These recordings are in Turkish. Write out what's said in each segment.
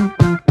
Thank you.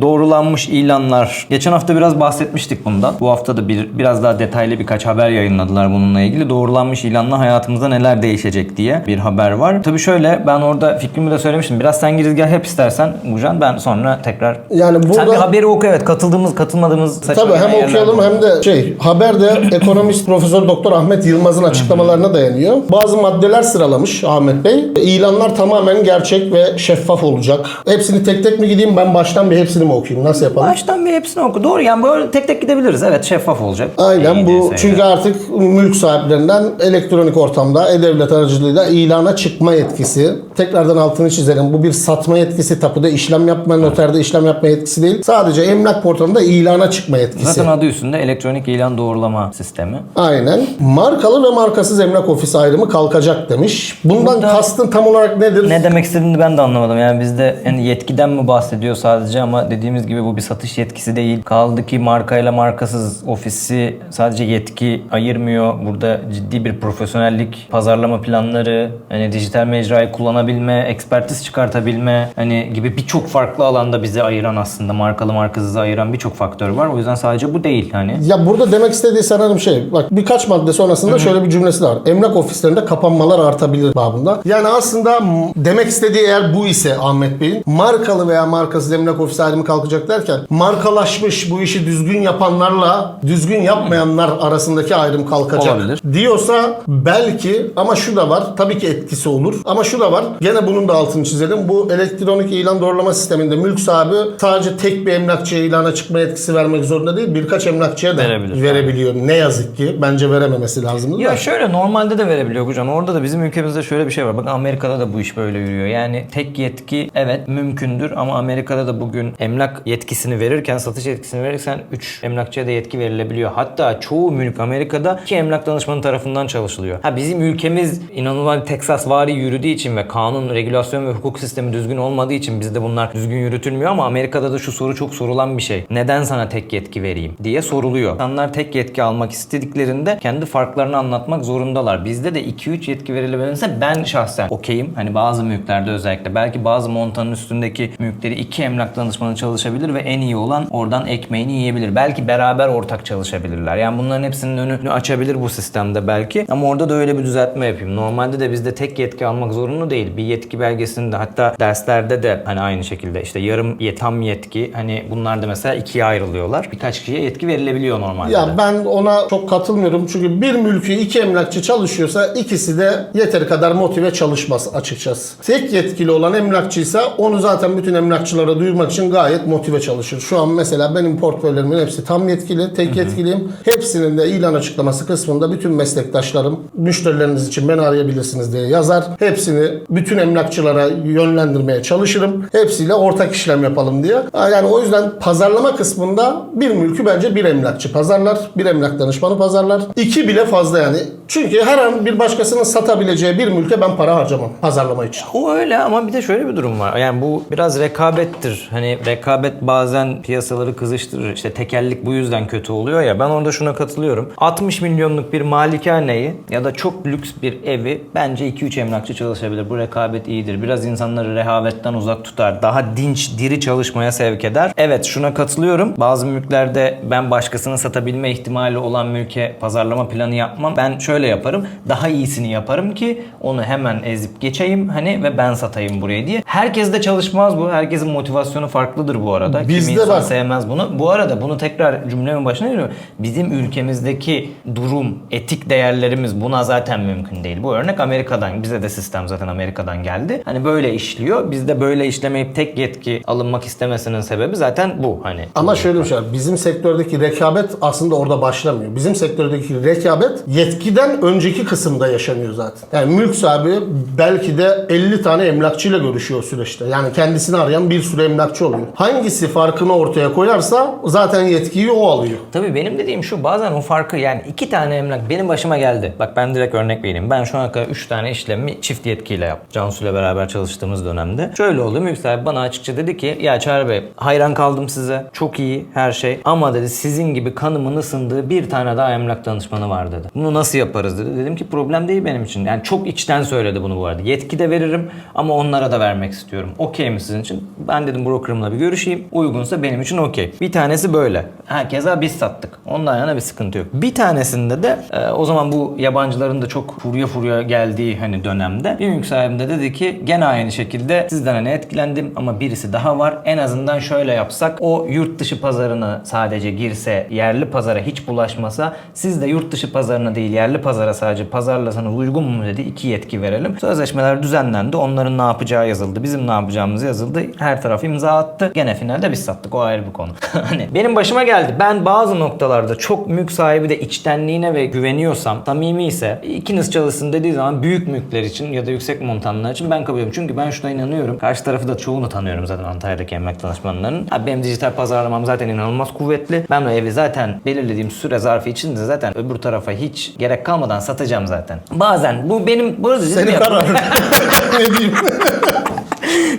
Doğrulanmış ilanlar. Geçen hafta biraz bahsetmiştik bundan. Bu hafta da bir biraz daha detaylı birkaç haber yayınladılar bununla ilgili. Doğrulanmış ilanla hayatımızda neler değişecek diye bir haber var. Tabii şöyle ben orada fikrimi de söylemiştim. Biraz sen girizgah yap istersen Bucan. Ben sonra tekrar Yani Sen burada bir haberi oku evet. Katıldığımız, katılmadığımız Tabii hem okuyalım hem de şey haberde ekonomist Profesör Doktor Ahmet Yılmaz'ın açıklamalarına dayanıyor. Bazı maddeler sıralamış Ahmet Bey. İlanlar tamamen gerçek ve şeffaf olacak. Hepsini tek tek mi gideyim ben baştan bir hepsini mi okuyayım? Nasıl yapalım? Baştan bir hepsini oku. Doğru yani böyle tek tek gidebiliriz. Evet şeffaf olacak. Aynen İyi bu çünkü artık mülk sahiplerinden elektronik ortamda e-devlet aracılığıyla ilana çıkma yetkisi. Tekrardan altını çizelim. Bu bir satma yetkisi. Tapuda işlem yapma, noterde işlem yapma yetkisi değil. Sadece emlak portalında ilana çıkma yetkisi. Zaten adı üstünde elektronik ilan doğrulama sistemi. Aynen. Markalı ve markasız emlak ofisi ayrımı kalkacak demiş. Bundan Burada- kastın tam olarak nedir? Ne demek istediğini ben de anlamadım. Yani bizde yani yetkiden mi bahsediyor sadece ama dediğimiz gibi bu bir satış yetkisi değil. Kaldı ki markayla markasız ofisi sadece yetki ayırmıyor. Burada ciddi bir profesyonellik, pazarlama planları, hani dijital mecrayı kullanabilme, ekspertiz çıkartabilme hani gibi birçok farklı alanda bizi ayıran aslında markalı markasızı ayıran birçok faktör var. O yüzden sadece bu değil hani. Ya burada demek istediği sanırım şey, bak birkaç madde sonrasında şöyle bir cümlesi de var. Emlak ofislerinde kapanmalar artabilir babında. Yani aslında demek istediği eğer bu ise Ahmet Bey'in markalı veya markasız emlak ofisi ayrımı kalkacak derken markalaşmış bu işi düzgün yapanlarla düzgün yapmayanlar arasındaki ayrım kalkacak. Olabilir. Diyorsa belki ama şu da var. Tabii ki etkisi olur. Ama şu da var. Gene bunun da altını çizelim. Bu elektronik ilan doğrulama sisteminde mülk sahibi sadece tek bir emlakçıya ilana çıkma yetkisi vermek zorunda değil. Birkaç emlakçıya da Verebilir. verebiliyor. Ne yazık ki. Bence verememesi lazımdı Ya da. şöyle normalde de verebiliyor hocam. Orada da bizim ülkemizde şöyle bir şey var. Bakın Amerika'da da bu iş böyle yürüyor. Yani tek yetki evet mümkündür ama Amerika'da da bugün emlak yetkisini verirken, satış yetkisini verirken 3 emlakçıya da yetki verilebiliyor. Hatta çoğu mülk Amerika'da iki emlak danışmanı tarafından çalışılıyor. Ha bizim ülkemiz inanılmaz Texas vari yürüdüğü için ve kanun, regülasyon ve hukuk sistemi düzgün olmadığı için bizde bunlar düzgün yürütülmüyor ama Amerika'da da şu soru çok sorulan bir şey. Neden sana tek yetki vereyim diye soruluyor. İnsanlar tek yetki almak istediklerinde kendi farklarını anlatmak zorundalar. Bizde de 2-3 yetki verilebilirse ben şahsen okeyim. Hani bazı mülklerde özellikle belki bazı montanın üstündeki mülkleri iki emlak danışmanı çalışabilir ve en iyi olan oradan ekmeğini yiyebilir. Belki beraber ortak çalışabilirler. Yani bunların hepsinin önünü açabilir bu sistemde belki. Ama orada da öyle bir düzeltme yapayım. Normalde de bizde tek yetki almak zorunlu değil. Bir yetki belgesinde hatta derslerde de hani aynı şekilde işte yarım tam yetki hani bunlar da mesela ikiye ayrılıyorlar. Birkaç kişiye yetki verilebiliyor normalde. de. Ya ben ona çok katılmıyorum. Çünkü bir mülkü iki emlakçı çalışıyorsa ikisi de yeteri kadar motive çalışmaz açıkçası. Tek yetkili olan emlakçıysa onu zaten bütün emlakçılara duyurmak için gayet motive çalışır. Şu an mesela benim portföylerimin hepsi tam yetkili, tek yetkiliyim. Hepsinin de ilan açıklaması kısmında bütün meslektaşlarım müşterileriniz için beni arayabilirsiniz diye yazar. Hepsini bütün emlakçılara yönlendirmeye çalışırım. Hepsiyle ortak işlem yapalım diye. Yani o yüzden pazarlama kısmında bir mülkü bence bir emlakçı pazarlar. Bir emlak danışmanı pazarlar. İki bile fazla yani. Çünkü her an bir başkasının satabileceği bir mülke ben para harcamam pazarlama için. O öyle ama bir de şöyle bir durum var. Yani bu biraz rekabettir. Hani rekabet bazen piyasaları kızıştırır. İşte tekellik bu yüzden kötü oluyor ya. Ben orada şuna katılıyorum. 60 milyonluk bir malikaneyi ya da çok lüks bir evi bence 2-3 emlakçı çalışabilir. Bu rekabet iyidir. Biraz insanları rehavetten uzak tutar. Daha dinç, diri çalışmaya sevk eder. Evet şuna katılıyorum. Bazı mülklerde ben başkasına satabilme ihtimali olan mülke pazarlama planı yapmam. Ben şöyle yaparım. Daha iyisini yaparım ki onu hemen ezip geçeyim hani ve ben satayım buraya diye. Herkes de çalışmaz bu. Herkesin motivasyonu farklıdır bu arada. Bizde Kimi insan bak- sevmez bunu. Bu arada bunu tekrar cümlemin başına geliyorum. Bizim ülkemizdeki durum, etik değerlerimiz buna zaten mümkün değil. Bu örnek Amerika'dan. Bize de sistem zaten Amerika'dan geldi. Hani böyle işliyor. Bizde böyle işlemeyip tek yetki alınmak istemesinin sebebi zaten bu. Hani Ama şöyle bir şey var. Bizim sektördeki rekabet aslında orada başlamıyor. Bizim sektördeki rekabet yetkiden önceki kısımda yaşanıyor zaten. Yani mülk sahibi belki de 50 tane emlakçıyla görüşüyor süreçte. Yani kendisini arayan bir sürü emlakçı oluyor. Hangisi farkını ortaya koyarsa zaten yetkiyi o alıyor. Tabii benim dediğim şu bazen o farkı yani iki tane emlak benim başıma geldi. Bak ben direkt örnek vereyim. Ben şu ana kadar üç tane işlemi çift yetkiyle yaptım. Cansu ile beraber çalıştığımız dönemde. Şöyle oldu mülk bana açıkça dedi ki ya Çağrı Bey hayran kaldım size. Çok iyi her şey. Ama dedi sizin gibi kanımın ısındığı bir tane daha emlak danışmanı var dedi. Bunu nasıl yaparız dedi. Dedim ki problem değil benim için. Yani çok içten söyledi bunu bu arada. Yetki de veririm ama onlara da vermek istiyorum. Okey mi sizin için? Ben dedim brokerımla bir görüşeyim. Uygunsa benim için okey. Bir tanesi böyle. Herkese biz sattık. Ondan yana bir sıkıntı yok. Bir tanesinde de e, o zaman bu yabancıların da çok furya furya geldiği hani dönemde bir mülk sahibim de dedi ki gene aynı şekilde sizden hani etkilendim ama birisi daha var. En azından şöyle yapsak o yurt dışı pazarına sadece girse yerli pazara hiç bulaşmasa siz de yurt dışı pazarına değil yerli pazara sadece pazarlasanız uygun mu dedi. iki yetki verelim. Sözleşmeler düzenlendi. Onların ne yapacağı yazıldı. Bizim ne yapacağımız yazıldı. Her taraf imza attı. Gene finalde biz sattık. O ayrı bir konu. hani benim başıma geldi. Ben bazı noktalarda çok mülk sahibi de içtenliğine ve güveniyorsam, samimi ise ikiniz çalışsın dediği zaman büyük mülkler için ya da yüksek montanlar için ben kabul ediyorum. Çünkü ben şuna inanıyorum. Karşı tarafı da çoğunu tanıyorum zaten Antalya'daki emlak danışmanlarının. Abi benim dijital pazarlamam zaten inanılmaz kuvvetli. Ben o evi zaten belirlediğim süre zarfı içinde zaten öbür tarafa hiç gerek kalmadan satacağım zaten. Bazen bu benim bu Senin kararın. ne diyeyim?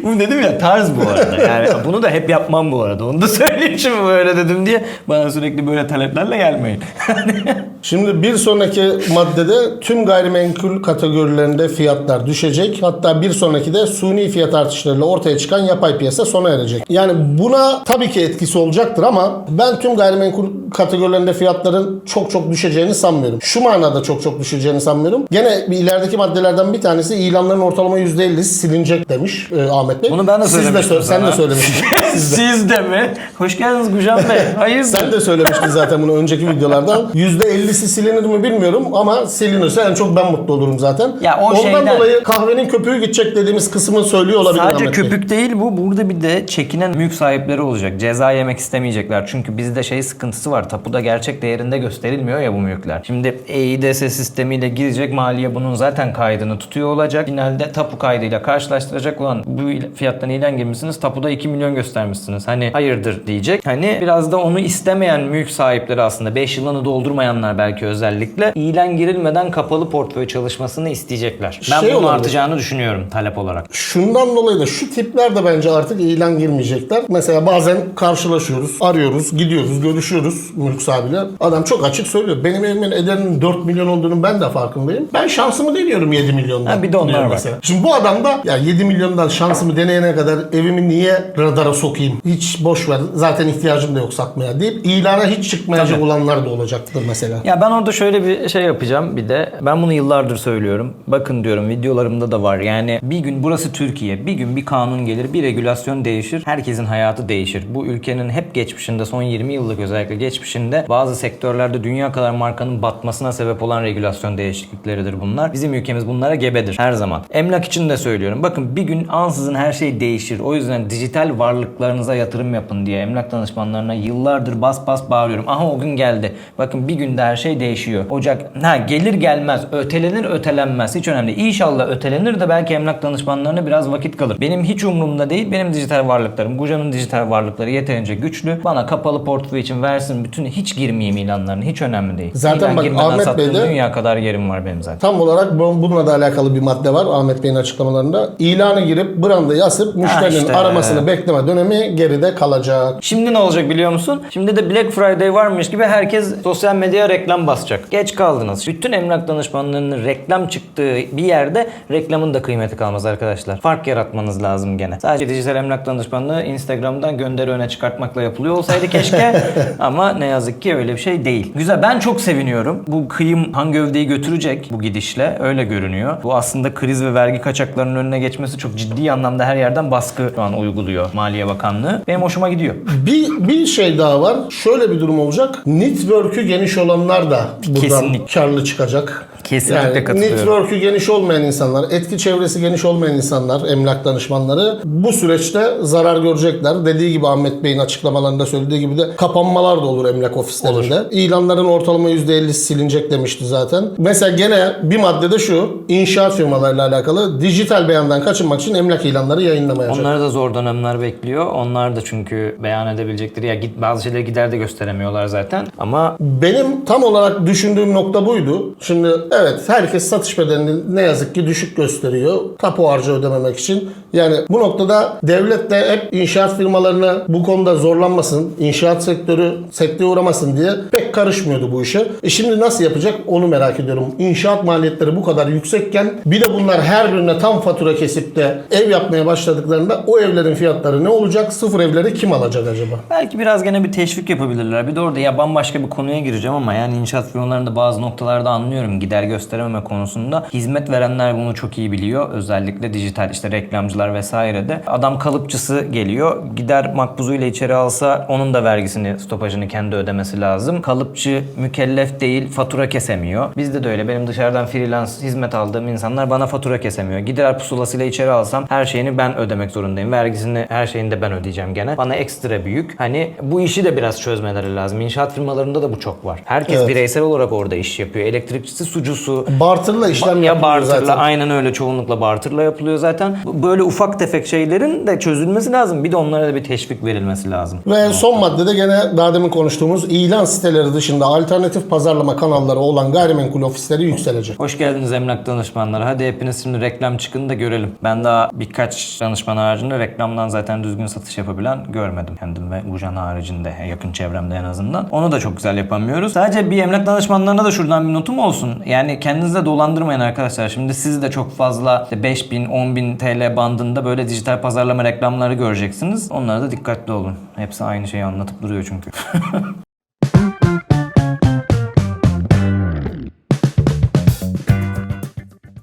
Bu dedim ya tarz bu arada. Yani bunu da hep yapmam bu arada. Onu da söyleyeyim şimdi böyle dedim diye. Bana sürekli böyle taleplerle gelmeyin. Şimdi bir sonraki maddede tüm gayrimenkul kategorilerinde fiyatlar düşecek. Hatta bir sonraki de suni fiyat artışlarıyla ortaya çıkan yapay piyasa sona erecek. Yani buna tabii ki etkisi olacaktır ama ben tüm gayrimenkul kategorilerinde fiyatların çok çok düşeceğini sanmıyorum. Şu manada çok çok düşeceğini sanmıyorum. Gene bir ilerideki maddelerden bir tanesi ilanların ortalama %50'si silinecek demiş e, Ahmet Bey. Bunu ben de Siz de söylemiştim Sen de söylemiştin. Siz de. Siz de mi? Hoş geldiniz Gujan Bey. Hayırdır? Sen de söylemiştin zaten bunu önceki videolardan. %50'si silinir mi bilmiyorum ama silinirse en çok ben mutlu olurum zaten. Ya o Ondan şeyden- dolayı kahvenin köpüğü gidecek dediğimiz kısmı söylüyor olabilir Sadece Ahmet Bey. köpük değil bu. Burada bir de çekinen mülk sahipleri olacak. Ceza yemek istemeyecekler. Çünkü bizde şey sıkıntısı var. Tapuda gerçek değerinde gösterilmiyor ya bu mülkler. Şimdi EİDS sistemiyle girecek. Maliye bunun zaten kaydını tutuyor olacak. Finalde tapu kaydıyla karşılaştıracak. Ulan bu fiyattan ilan girmişsiniz. Tapuda 2 milyon göstermişsiniz. Hani hayırdır diyecek. Hani biraz da onu istemeyen mülk sahipleri aslında 5 yılını doldurmayanlar belki özellikle ilan girilmeden kapalı portföy çalışmasını isteyecekler. Ben Şey bunun olabilir. artacağını düşünüyorum talep olarak. Şundan dolayı da şu tipler de bence artık ilan girmeyecekler. Mesela bazen karşılaşıyoruz, arıyoruz, gidiyoruz, görüşüyoruz mülk sahibiyle. Adam çok açık söylüyor. Benim evimin ederinin 4 milyon olduğunu ben de farkındayım. Ben şansımı deniyorum 7 milyondan. Ha, bir de onlar var. Mesela. Şimdi bu adam da ya 7 milyondan şansımı deneyene kadar evimi niye radara sokayım? Hiç boş ver. Zaten ihtiyacım da yok satmaya deyip ilana hiç çıkmayacak Tabii. olanlar da olacaktır mesela. Ya ben orada şöyle bir şey yapacağım bir de. Ben bunu yıllardır söylüyorum. Bakın diyorum videolarımda da var. Yani bir gün burası Türkiye. Bir gün bir kanun gelir, bir regülasyon değişir. Herkesin hayatı değişir. Bu ülkenin hep geçmişinde son 20 yıllık özellikle geçmişinde bazı sektörlerde dünya kadar markanın batmasına sebep olan regülasyon değişiklikleridir bunlar. Bizim ülkemiz bunlara gebedir her zaman. Emlak için de söylüyorum. Bakın bir gün ansızın her şey değişir. O yüzden dijital varlıklarınıza yatırım yapın diye emlak danışmanlarına yıllardır bas bas bağırıyorum. Aha o gün geldi. Bakın bir günde her şey değişiyor. Ocak ha gelir gelmez ötelenir ötelenmez hiç önemli. İnşallah ötelenir de belki emlak danışmanlarına biraz vakit kalır. Benim hiç umurumda değil. Benim dijital varlıklarım, Guja'nın dijital varlıkları yeterince güçlü. Bana kapalı portföy için versin bütün hiç girmeyeyim ilanlarına. Hiç önemli değil. Zaten İlan bak, Ahmet sattığım Bey de- dünya kadar yerim var benim zaten. Tam olarak bu- bununla da alakalı bir madde var Ahmet Bey'in açıklamalarında. İlanı girip brandayı asıp müşterinin işte. aramasını bekleme dönemi geride kalacak. Şimdi ne olacak biliyor musun? Şimdi de Black Friday varmış gibi herkes sosyal medyaya reklam basacak. Geç kaldınız. Bütün emlak danışmanlarının reklam çıktığı bir yerde reklamın da kıymeti kalmaz arkadaşlar. Fark yaratmanız lazım gene. Sadece dijital emlak danışmanlığı Instagram'dan gönderi öne çıkartmakla yapılıyor olsaydı keşke. Ama ne yazık ki öyle bir şey değil. Güzel ben çok seviniyorum. Bu kıyım hangi gövdeyi götürecek bu gidişle öyle görünüyor. Bu aslında kriz ve vergi kaçaklarının önüne geçmesi çok ciddi anlamda her yerden baskı şu an uyguluyor Maliye Bakanlığı. Benim hoşuma gidiyor. Bir, bir şey daha var. Şöyle bir durum olacak. Network'ü geniş olanlar da buradan Kesinlikle. karlı çıkacak. Kesinlikle Yani katılıyorum. network'ü geniş olmayan insanlar, etki çevresi geniş olmayan insanlar, emlak danışmanları bu süreçte zarar görecekler. Dediği gibi Ahmet Bey'in açıklamalarında söylediği gibi de kapanmalar da olur emlak ofislerinde. İlanların ortalama %50'si silinecek demişti zaten. Mesela gene bir maddede şu, inşaat firmalarıyla alakalı dijital beyandan kaçınmak için emlak ilanları yayınlamayacak. Onları da zor dönemler bekliyor. Onlar da çünkü beyan edebilecekleri ya git bazı şeyleri gider de gösteremiyorlar zaten. Ama Benim tam olarak düşündüğüm nokta buydu. Şimdi evet herkes satış bedelini ne yazık ki düşük gösteriyor. Tapu harcı ödememek için. Yani bu noktada devlet de hep inşaat firmalarına bu konuda zorlanmasın, inşaat sektörü sekteye uğramasın diye pek karışmıyordu bu işe. E şimdi nasıl yapacak onu merak ediyorum. İnşaat maliyetleri bu kadar yüksekken bir de bunlar her birine tam fatura kesip de ev yapmaya başladıklarında o evlerin fiyatları ne olacak? Sıfır evleri kim alacak acaba? belki biraz gene bir teşvik yapabilirler. Bir de orada ya bambaşka bir konuya gireceğim ama yani inşaat firmalarında bazı noktalarda anlıyorum gider gösterememe konusunda. Hizmet verenler bunu çok iyi biliyor. Özellikle dijital işte reklamcılar vesaire de. Adam kalıpçısı geliyor. Gider makbuzuyla içeri alsa onun da vergisini, stopajını kendi ödemesi lazım. Kalıpçı mükellef değil, fatura kesemiyor. Bizde de öyle. Benim dışarıdan freelance hizmet aldığım insanlar bana fatura kesemiyor. Gider pusulasıyla içeri alsam her şeyini ben ödemek zorundayım. Vergisini her şeyini de ben ödeyeceğim gene. Bana ekstra büyük. Hani bu işi de biraz çözmeleri lazım. İnşaat firmalarında da bu çok var. Herkes Evet. bireysel olarak orada iş yapıyor. Elektrikçisi, sucusu, Bartırla işlem ya yapılıyor barterla zaten. aynen öyle çoğunlukla barterla yapılıyor zaten. Böyle ufak tefek şeylerin de çözülmesi lazım. Bir de onlara da bir teşvik verilmesi lazım. Ve son maddede gene daha demin konuştuğumuz ilan siteleri dışında alternatif pazarlama kanalları olan gayrimenkul ofisleri yükselecek. Hoş geldiniz emlak danışmanları. Hadi hepiniz şimdi reklam çıkın da görelim. Ben daha birkaç danışman haricinde reklamdan zaten düzgün satış yapabilen görmedim. Kendim ve Gujan haricinde yakın çevremde en azından. Onu da çok güzel yapamıyoruz. Sadece bir emlak danışmanlarına da şuradan bir notum olsun. Yani kendinizi de dolandırmayın arkadaşlar. Şimdi siz de çok fazla işte 5000 10000 TL bandında böyle dijital pazarlama reklamları göreceksiniz. Onlara da dikkatli olun. Hepsi aynı şeyi anlatıp duruyor çünkü.